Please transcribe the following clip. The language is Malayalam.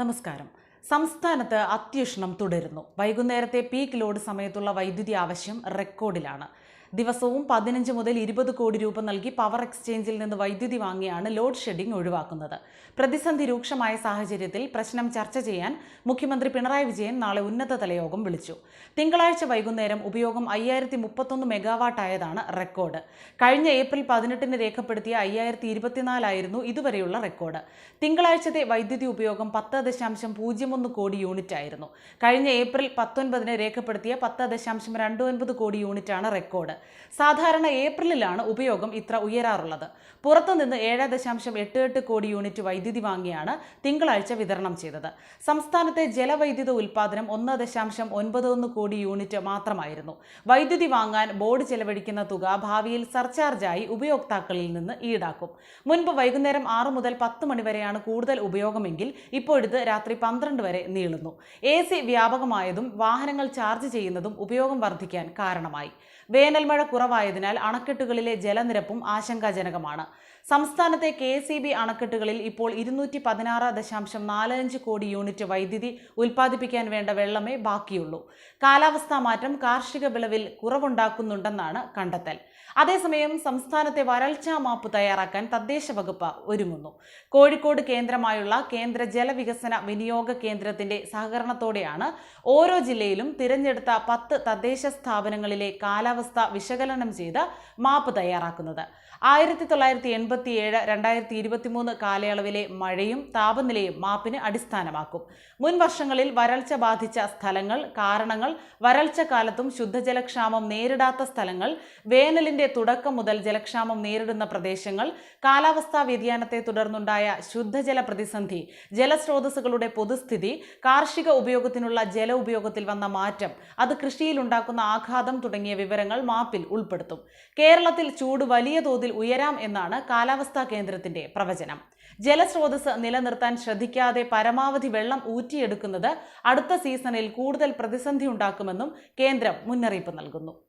നമസ്കാരം. സംസ്ഥാനത്ത് അത്യുഷ്ണം തുടരുന്നു. വൈകുന്നേരത്തെ പീക്ക് ലോഡ് സമയത്തുള്ള വൈദ്യുതി ആവശ്യം റെക്കോർഡിലാണ് ദിവസവും പതിനഞ്ച് മുതൽ ഇരുപത് കോടി രൂപ നൽകി പവർ എക്സ്ചേഞ്ചിൽ നിന്ന് വൈദ്യുതി വാങ്ങിയാണ് ലോഡ് ഷെഡിംഗ് ഒഴിവാക്കുന്നത്. പ്രതിസന്ധി രൂക്ഷമായ സാഹചര്യത്തിൽ പ്രശ്നം ചർച്ച ചെയ്യാൻ മുഖ്യമന്ത്രി പിണറായി വിജയൻ നാളെ ഉന്നതതല യോഗം വിളിച്ചു. തിങ്കളാഴ്ച വൈകുന്നേരം ഉപയോഗം അയ്യായിരത്തി മുപ്പത്തൊന്ന് മെഗാവാട്ട് ആയതാണ് റെക്കോർഡ്. കഴിഞ്ഞ ഏപ്രിൽ പതിനെട്ടിന് രേഖപ്പെടുത്തിയ അയ്യായിരത്തി ഇരുപത്തിനാലായിരുന്നു ഇതുവരെയുള്ള റെക്കോർഡ്. തിങ്കളാഴ്ചത്തെ വൈദ്യുതി ഉപയോഗം പത്ത് ദശാംശം പൂജ്യം ഒന്ന് കോടി യൂണിറ്റ് ആയിരുന്നു കഴിഞ്ഞ ഏപ്രിൽ പത്തൊൻപതിന് രേഖപ്പെടുത്തിയ പത്ത് ദശാംശം രണ്ട് ഒൻപത് കോടി യൂണിറ്റാണ് റെക്കോർഡ്. സാധാരണ ഏപ്രിലിലാണ് ഉപയോഗം ഇത്ര ഉയരാറുള്ളത്. പുറത്തുനിന്ന് ഏഴ് ദശാംശം എട്ട് എട്ട് കോടി യൂണിറ്റ് വൈദ്യുതി വാങ്ങിയാണ് തിങ്കളാഴ്ച വിതരണം ചെയ്തത്. സംസ്ഥാനത്തെ ജലവൈദ്യുത ഉൽപ്പാദനം ഒന്ന് ദശാംശം ഒൻപത് ഒന്ന് കോടി യൂണിറ്റ് മാത്രമായിരുന്നു. വൈദ്യുതി വാങ്ങാൻ ബോർഡ് ചെലവഴിക്കുന്ന തുക ഭാവിയിൽ സർചാർജായി ഉപയോക്താക്കളിൽ നിന്ന് ഈടാക്കും. മുൻപ് വൈകുന്നേരം ആറ് മുതൽ പത്ത് മണിവരെയാണ് കൂടുതൽ ഉപയോഗമെങ്കിൽ ഇപ്പോഴിത് രാത്രി പന്ത്രണ്ട് വരെ നീളുന്നു. എ സി വ്യാപകമായതും വാഹനങ്ങൾ ചാർജ് ചെയ്യുന്നതും ഉപയോഗം വർദ്ധിക്കാൻ കാരണമായി. വേനൽമഴ കുറവായതിനാൽ അണക്കെട്ടുകളിലെ ജലനിരപ്പും ആശങ്കാജനകമാണ്. സംസ്ഥാനത്തെ കെ എസ് ഇ ബി അണക്കെട്ടുകളിൽ ഇപ്പോൾ ഇരുന്നൂറ്റി പതിനാറ് ദശാംശം നാല് അഞ്ച് കോടി യൂണിറ്റ് വൈദ്യുതി ഉൽപ്പാദിപ്പിക്കാൻ വേണ്ട വെള്ളമേ ബാക്കിയുള്ളൂ. കാലാവസ്ഥാ മാറ്റം കാർഷിക വിളവിൽ കുറവുണ്ടാക്കുന്നുണ്ടെന്നാണ് കണ്ടെത്തൽ. അതേസമയം സംസ്ഥാനത്തെ വരൾച്ചാ മാപ്പ് തയ്യാറാക്കാൻ തദ്ദേശ വകുപ്പ് ഒരുങ്ങുന്നു. കോഴിക്കോട് കേന്ദ്രമായുള്ള കേന്ദ്ര ജലവികസന വിനിയോഗ കേന്ദ്രത്തിന്റെ സഹകരണത്തോടെയാണ് ഓരോ ജില്ലയിലും തിരഞ്ഞെടുത്ത പത്ത് തദ്ദേശ സ്ഥാപനങ്ങളിലെ കാലാവസ്ഥ വിശകലനം ചെയ്ത് മാപ്പ് തയ്യാറാക്കുന്നത്. ആയിരത്തി തൊള്ളായിരത്തി എൺപത്തി ഏഴ് രണ്ടായിരത്തി ഇരുപത്തി മൂന്ന് കാലയളവിലെ മഴയും താപനിലയും മാപ്പിന് അടിസ്ഥാനമാക്കും. മുൻ വർഷങ്ങളിൽ വരൾച്ച ബാധിച്ച സ്ഥലങ്ങൾ കാരണങ്ങൾ വരൾച്ച കാലത്തും ശുദ്ധജലക്ഷാമം നേരിടാത്ത സ്ഥലങ്ങൾ വേനലിന്റെ തുടക്കം മുതൽ ജലക്ഷാമം നേരിടുന്ന പ്രദേശങ്ങൾ കാലാവസ്ഥാ വ്യതിയാനത്തെ തുടർന്നുണ്ടായ ശുദ്ധജല പ്രതിസന്ധി ജലസ്രോതസ്സുകളുടെ പൊതുസ്ഥിതി കാർഷിക ഉപയോഗത്തിനുള്ള ജല ഉപയോഗത്തിൽ വന്ന മാറ്റം അത് കൃഷിയിലുണ്ടാക്കുന്ന ആഘാതം തുടങ്ങിയ വിവരങ്ങൾ മാപ്പിൽ ഉൾപ്പെടുത്തും. കേരളത്തിൽ ചൂട് വലിയ തോതിൽ ഉയരാം എന്നാണ് കാലാവസ്ഥാ കേന്ദ്രത്തിന്റെ പ്രവചനം. ജലസ്രോതസ് നിലനിർത്താൻ ശ്രദ്ധിക്കാതെ പരമാവധി വെള്ളം ഊറ്റിയെടുക്കുന്നത് അടുത്ത സീസണിൽ കൂടുതൽ പ്രതിസന്ധി ഉണ്ടാക്കുമെന്നും കേന്ദ്രം മുന്നറിയിപ്പ് നൽകുന്നു.